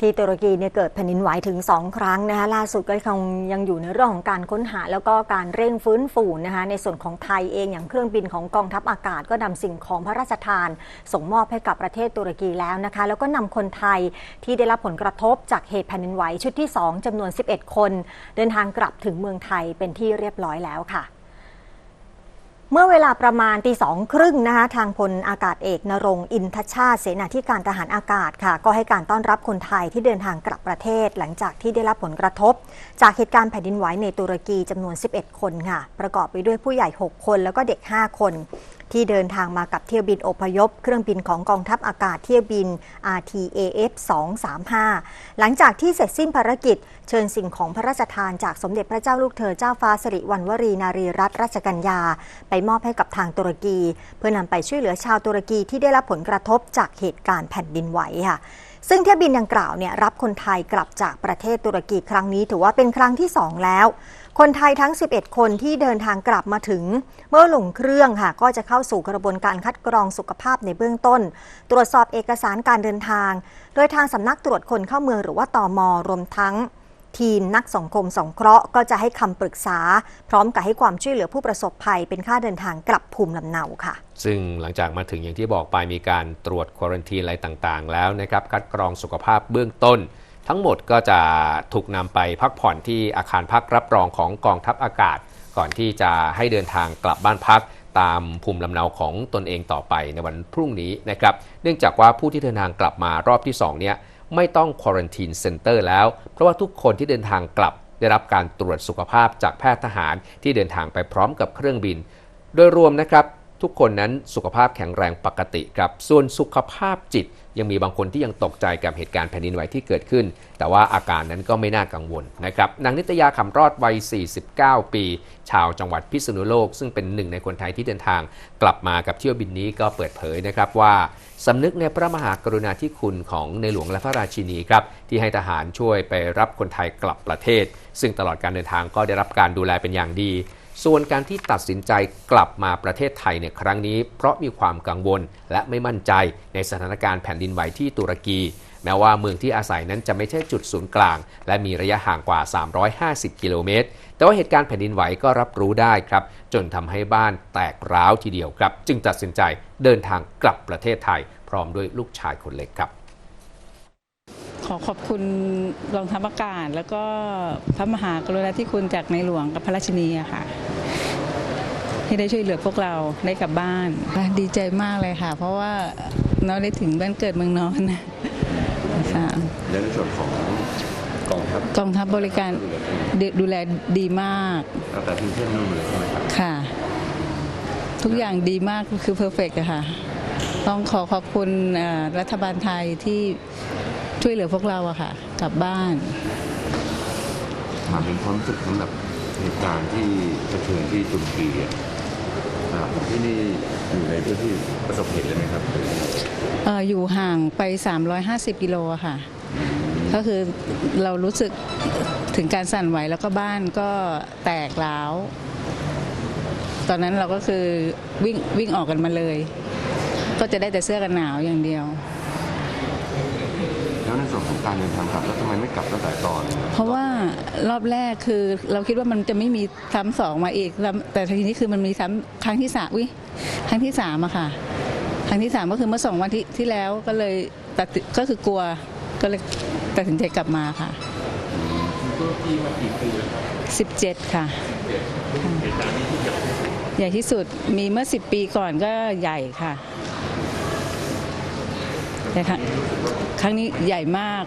ที่ตุรกีเนี่ยเกิดแผ่นดินไหวถึง 2 ครั้งนะคะล่าสุดก็คงยังอยู่ในเรื่องของการค้นหา แล้วก็การเร่งฟื้นฟูนะคะในส่วนของไทยเองอย่างเครื่องบินของกองทัพอากาศ ก็นำสิ่งของพระราชทาน ส่งมอบให้กับประเทศตุรกีแล้วนะคะ แล้วก็นำคนไทยที่ได้รับผลกระทบจากเหตุแผ่นดินไหวชุดที่ 2จำนวน 11 คน เดินทางกลับถึงเมืองไทยเป็นที่เรียบร้อยแล้วค่ะ เมื่อเวลาประมาณตีสองครึ่งนะคะทางพลอากาศเอกนรงอินทชาติ เสนาธิการทหารอากาศค่ะ ก็ให้การต้อนรับคนไทยที่เดินทางกลับประเทศ หลังจากที่ได้รับผลกระทบ จากเหตุการณ์แผ่นดินไหวในตุรกีจำนวน 11 คนค่ะ ประกอบไปด้วยผู้ใหญ่ 6 คนแล้วก็เด็ก 5 คน ที่เดินทางมากับเที่ยวบินอพยพ เครื่องบินของกองทัพอากาศเที่ยวบิน RTAF 235 หลังจากที่เสร็จสิ้นภารกิจ เชิญสิ่งของพระราชทานจากสมเด็จพระเจ้าลูกเธอเจ้าฟ้าสิริวัณวรีนารีรัตนราชกัญญา ไปมอบให้กับทางตุรกี เพื่อนำไปช่วยเหลือชาวตุรกีที่ได้รับผลกระทบจากเหตุการณ์แผ่นดินไหวค่ะ ซึ่งเที่ยวบินดังกล่าวเนี่ยรับคนไทยกลับจากประเทศตุรกีครั้งนี้ถือว่าเป็นครั้งที่ 2 แล้ว คนไทยทั้ง 11 คนที่เดินทางกลับมาถึง เมื่อลงเครื่องค่ะก็จะเข้าสู่กระบวนการคัดกรองสุขภาพในเบื้องต้น ตรวจสอบเอกสารการเดินทาง โดยทางสำนักตรวจคนเข้าเมืองหรือว่าตอมรวมทั้ง ทีมนักสังคมสงเคราะห์ก็จะให้คำปรึกษา พร้อมกับให้ความช่วยเหลือผู้ประสบภัย เป็นค่าเดินทางกลับภูมิลำเนาค่ะ ซึ่งหลังจากมาถึงอย่างที่บอกไปมีการตรวจควอรันทีนอะไรต่างๆ แล้วนะครับ คัดกรองสุขภาพเบื้องต้น ทั้งหมดก็จะถูกนำไปพักผ่อนที่อาคารพักรับรองของกองทัพอากาศ ก่อนที่จะให้เดินทางกลับบ้านพักตามภูมิลำเนาของตนเองต่อไปในวันพรุ่งนี้นะครับ เนื่องจากว่าผู้ที่เดินทางกลับมารอบที่2เนี่ย ไม่ต้องควอรันทีนเซ็นเตอร์แล้ว เพราะว่าทุกคนที่เดินทางกลับได้รับการตรวจสุขภาพจากแพทย์ทหารที่เดินทางไปพร้อมกับเครื่องบิน โดยรวมนะครับ ทุกคนนั้นสุขภาพแข็งแรงปกติครับ ส่วนสุขภาพจิตยังมีบางคนที่ยังตกใจกับเหตุการณ์แผ่นดินไหวที่เกิดขึ้น แต่ว่าอาการนั้นก็ไม่น่ากังวลนะครับนางนิตยาคำรอดวัย 49 ปี ชาวจังหวัดพิษณุโลก ซึ่งเป็นหนึ่งในคนไทยที่เดินทางกลับมากับเที่ยวบินนี้ก็เปิดเผยนะครับว่าสำนึกในพระมหากรุณาธิคุณของในหลวงและพระราชินีครับที่ให้ทหารช่วยไปรับคนไทยกลับประเทศ ซึ่งตลอดการเดินทางก็ได้รับการดูแลเป็นอย่างดี ส่วนการที่ตัดสินใจกลับมาประเทศไทยในครั้งนี้ เพราะมีความกังวลและไม่มั่นใจในสถานการณ์แผ่นดินไหวที่ตุรกีแม้ว่าเมืองที่อาศัยนั้นจะไม่ใช่จุดศูนย์กลาง และมีระยะห่างกว่า 350 กิโลเมตร แต่ว่าเหตุการณ์แผ่นดินไหวก็รับรู้ได้ครับ จนทำให้บ้านแตกร้าวทีเดียวครับ จึงตัดสินใจเดินทางกลับประเทศไทย พร้อมด้วยลูกชายคนเล็กครับ ขอขอบคุณรองทัพอากาศ แล้วก็พระมหากรุณาธิคุณจากในหลวงกับพระราชินีอะค่ะ ที่ได้ช่วยเหลือพวกเราได้กลับบ้านดีใจมากเลยค่ะ เพราะว่าน้องได้ถึงบ้านเกิดเมืองนอนค่ะและในส่วนของกองทัพกองทัพบริการดูดูแลดีมากตั้งแต่ที่เที่ยงนู่นเลยใช่ไหมครับค่ะ ทุกอย่างดีมากคือเพอร์เฟกต์อะค่ะ ต้องขอขอบคุณเอ่อรัฐบาลไทยที่ช่วยเหลือพวกเราอะค่ะกลับบ้านถามเป็นความรู้สึกสำหรับเหตุการณ์ที่เผชิญที่ตุรกีอะอ่า ที่นี่อยู่ในพื้นที่ประสบเหตุเลยไหมครับเอ่ออยู่ห่างไป 350 กิโลอะค่ะ ก็คือเรารู้สึกถึงการสั่นไหวแล้วก็บ้านก็แตกร้าว ตอนนั้นเราก็คือวิ่งวิ่งออกกันมาเลย ก็จะได้แต่เสื้อกันหนาวอย่างเดียว แล้วในส่วนของการเดินทางกลับแล้วทำไมไม่กลับตั้งแต่ตอนเพราะว่ารอบแรกคือเราคิดว่ามันจะไม่มีซ้ำสองมาอีกแล้วแต่ทีนี้คือมันมีซ้ำครั้งที่สามวิครั้งที่สามอะค่ะ ครั้งที่สามก็คือเมื่อสองวันที่ที่แล้วก็เลยตัดสิก็คือกลัวก็เลยตัดสินใจกลับมาค่ะตุรกีมากี่ปีแล้วครับสิบเจ็ดค่ะใหญ่ที่สุดมีเมื่อสิบปีก่อนก็ใหญ่ค่ะ แต่ครั้งครั้งนี้ใหญ่มาก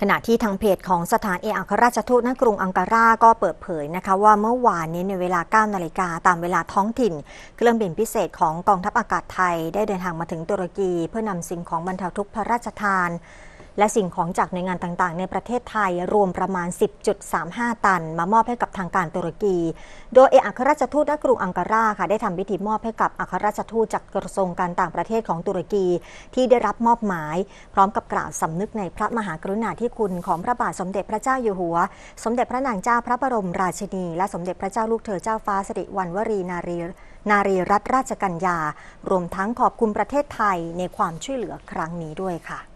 ขณะที่ทางเพจของสถานเอกอัครราชทูตณกรุงอังการาก็เปิดเผยนะคะว่าเมื่อวานนี้ในเวลา 9 นาฬิกาตามเวลาท้องถิ่น เครื่องบินพิเศษของกองทัพอากาศไทย ได้เดินทางมาถึงตุรกี เพื่อนำสิ่งของบรรเทาทุกข์พระราชทาน และสิ่งของจากหน่วยงานต่างๆ ในประเทศไทยรวมประมาณ 10.35 ตัน มามอบให้กับทางการตุรกี โดยเอกอัครราชทูตณกรุงอังการาค่ะได้ทำพิธีมอบให้กับอัครราชทูตจากกระทรวงการต่างประเทศของตุรกี ที่ได้รับมอบหมาย พร้อมกับกล่าวสำนึกในพระมหากรุณาธิคุณของพระบาทสมเด็จพระเจ้าอยู่หัว สมเด็จพระนางเจ้าพระบรมราชินี และสมเด็จพระเจ้าลูกเธอเจ้าฟ้าสิริวัณวรีนารีนารีรัตนราชกัญญา รวมทั้งขอบคุณประเทศไทยในความช่วยเหลือครั้งนี้ด้วยค่ะ